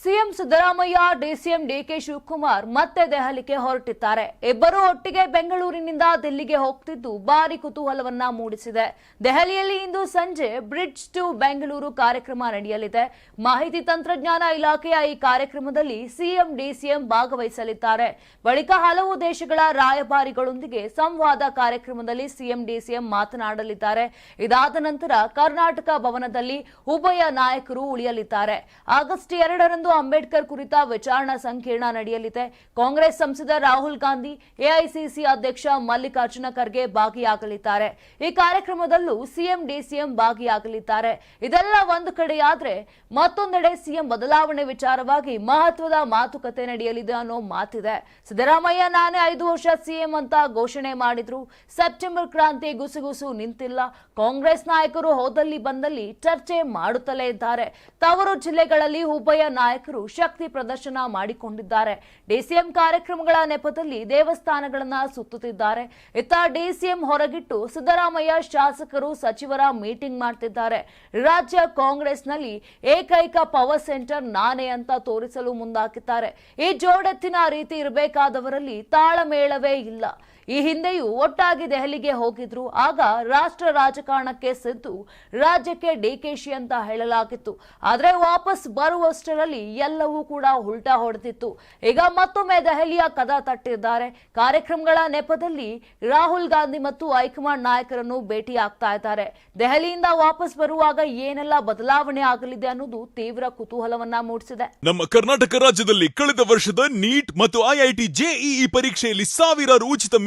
CM Siddaramaiah, DCM DK Shivakumar ಮತ್ತೆ ದೆಹಲಿಗೆ ಹೊರಟಿದ್ದಾರೆ. ಇಬ್ಬರು ಒಟ್ಟಿಗೆ ಬೆಂಗಳೂರಿನಿಂದ ದಿಲ್ಲಿಗೆ ಹೋಗ್ತಿದ್ದು ಭಾರಿ ಕುತೂಹಲವನ್ನ ಮೂಡಿಸಿದೆ. ದೆಹಲಿಯಲ್ಲಿ ಇಂದು ಸಂಜೆ ಬ್ರಿಡ್ಜ್ ಟು ಬೆಂಗಳೂರು ಕಾರ್ಯಕ್ರಮ ನಡೆಯಲಿದೆ. ಮಾಹಿತಿ ತಂತ್ರಜ್ಞಾನ ಇಲಾಖೆಯ ಈ ಕಾರ್ಯಕ್ರಮದಲ್ಲಿ ಸಿಎಂ, ಡಿಸಿಎಂ ಭಾಗವಹಿಸಲಿದ್ದಾರೆ. ಬಳಿಕ ಹಲವು ದೇಶಗಳ ರಾಯಭಾರಿಗಳೊಂದಿಗೆ ಸಂವಾದ ಕಾರ್ಯಕ್ರಮದಲ್ಲಿ ಸಿಎಂ, ಡಿಸಿಎಂ ಮಾತನಾಡಲಿದ್ದಾರೆ. ಇದಾದ ನಂತರ ಕರ್ನಾಟಕ ಭವನದಲ್ಲಿ ಉಭಯ ನಾಯಕರು ಉಳಿಯಲಿದ್ದಾರೆ. ಆಗಸ್ಟ್ ಎರಡರಂದು ಅಂಬೇಡ್ಕರ್ ಕುರಿತ ವಿಚಾರಣಾ ಸಂಕೀರ್ಣ ನಡೆಯಲಿದೆ. ಕಾಂಗ್ರೆಸ್ ಸಂಸದ ರಾಹುಲ್ ಗಾಂಧಿ, ಎಐಸಿಸಿ ಅಧ್ಯಕ್ಷ ಮಲ್ಲಿಕಾರ್ಜುನ ಖರ್ಗೆ ಭಾಗಿಯಾಗಲಿದ್ದಾರೆ. ಈ ಕಾರ್ಯಕ್ರಮದಲ್ಲೂ ಸಿಎಂ, ಡಿಸಿಎಂ ಭಾಗಿಯಾಗಲಿದ್ದಾರೆ. ಇದೆಲ್ಲ ಒಂದು ಕಡೆಯಾದ್ರೆ ಮತ್ತೊಂದೆಡೆ ಸಿಎಂ ಬದಲಾವಣೆ ವಿಚಾರವಾಗಿ ಮಹತ್ವದ ಮಾತುಕತೆ ನಡೆಯಲಿದೆ ಅನ್ನೋ ಮಾತಿದೆ. ಸಿದ್ದರಾಮಯ್ಯ, ನಾನೇ ಐದು ವರ್ಷ ಸಿಎಂ ಅಂತ ಘೋಷಣೆ ಮಾಡಿದ್ರು. ಸೆಪ್ಟೆಂಬರ್ ಕ್ರಾಂತಿ ಗುಸುಗುಸು ನಿಂತಿಲ್ಲ. ಕಾಂಗ್ರೆಸ್ ನಾಯಕರು ಹೋದಲ್ಲಿ ಬಂದಲ್ಲಿ ಚರ್ಚೆ ಮಾಡುತ್ತಲೇ ಇದ್ದಾರೆ. ತವರು ಜಿಲ್ಲೆಗಳಲ್ಲಿ ಉಭಯ ನಾಯಕರು ಶಕ್ತಿ ಪ್ರದರ್ಶನ ಮಾಡಿಕೊಂಡಿದ್ದಾರೆ. ಡಿಸಿಎಂ ಕಾರ್ಯಕ್ರಮಗಳ ನೆಪದಲ್ಲಿ ದೇವಸ್ಥಾನಗಳನ್ನ ಸುತ್ತುತ್ತಿದ್ದಾರೆ. ಇತ್ತ ಡಿಸಿಎಂ ಹೊರಗಿಟ್ಟು ಸಿದ್ದರಾಮಯ್ಯ ಶಾಸಕರು, ಸಚಿವರ ಮೀಟಿಂಗ್ ಮಾಡ್ತಿದ್ದಾರೆ. ರಾಜ್ಯ ಕಾಂಗ್ರೆಸ್ನಲ್ಲಿ ಏಕೈಕ ಪವರ್ ಸೆಂಟರ್ ನಾನೇ ಅಂತ ತೋರಿಸಲು ಮುಂದಾಕಿದ್ದಾರೆ. ಈ ಜೋಡೆತ್ತಿನ ರೀತಿ ಇರಬೇಕಾದವರಲ್ಲಿ ತಾಳಮೇಳವೇ ಇಲ್ಲ. ಈ ಹಿಂದೆಯೂ ಒಟ್ಟಾಗಿ ದೆಹಲಿಗೆ ಹೋಗಿದ್ರು. ಆಗ ರಾಷ್ಟ್ರ ರಾಜಕಾರಣಕ್ಕೆ ಸಿದ್ದು. ರಾಜ್ಯಕ್ಕೆ ಡಿಕೆಶಿ ಅಂತ ಹೇಳಲಾಗಿತ್ತು. ಆದ್ರೆ ವಾಪಸ್ ಬರುವಷ್ಟರಲ್ಲಿ ಎಲ್ಲವೂ ಕೂಡ ಉಲ್ಟಾ ಹೊಡೆದಿತ್ತು. ಈಗ ಮತ್ತೊಮ್ಮೆ ದೆಹಲಿಯ ಕದ ತಟ್ಟಿದ್ದಾರೆ. ಕಾರ್ಯಕ್ರಮಗಳ ನೆಪದಲ್ಲಿ ರಾಹುಲ್ ಗಾಂಧಿ ಮತ್ತು ಹೈಕಮಾಂಡ್ ನಾಯಕರನ್ನು ಭೇಟಿ ಆಗ್ತಾ ಇದ್ದಾರೆ. ದೆಹಲಿಯಿಂದ ವಾಪಸ್ ಬರುವಾಗ ಏನೆಲ್ಲ ಬದಲಾವಣೆ ಆಗಲಿದೆ ಅನ್ನೋದು ತೀವ್ರ ಕುತೂಹಲವನ್ನ ಮೂಡಿಸಿದೆ. ನಮ್ಮ ಕರ್ನಾಟಕ ರಾಜ್ಯದಲ್ಲಿ ಕಳೆದ ವರ್ಷದ ನೀಟ್ ಮತ್ತು ಐಐಟಿ ಜೆಇಇ ಪರೀಕ್ಷೆಯಲ್ಲಿ ಸಾವಿರಾರು ಉಚಿತ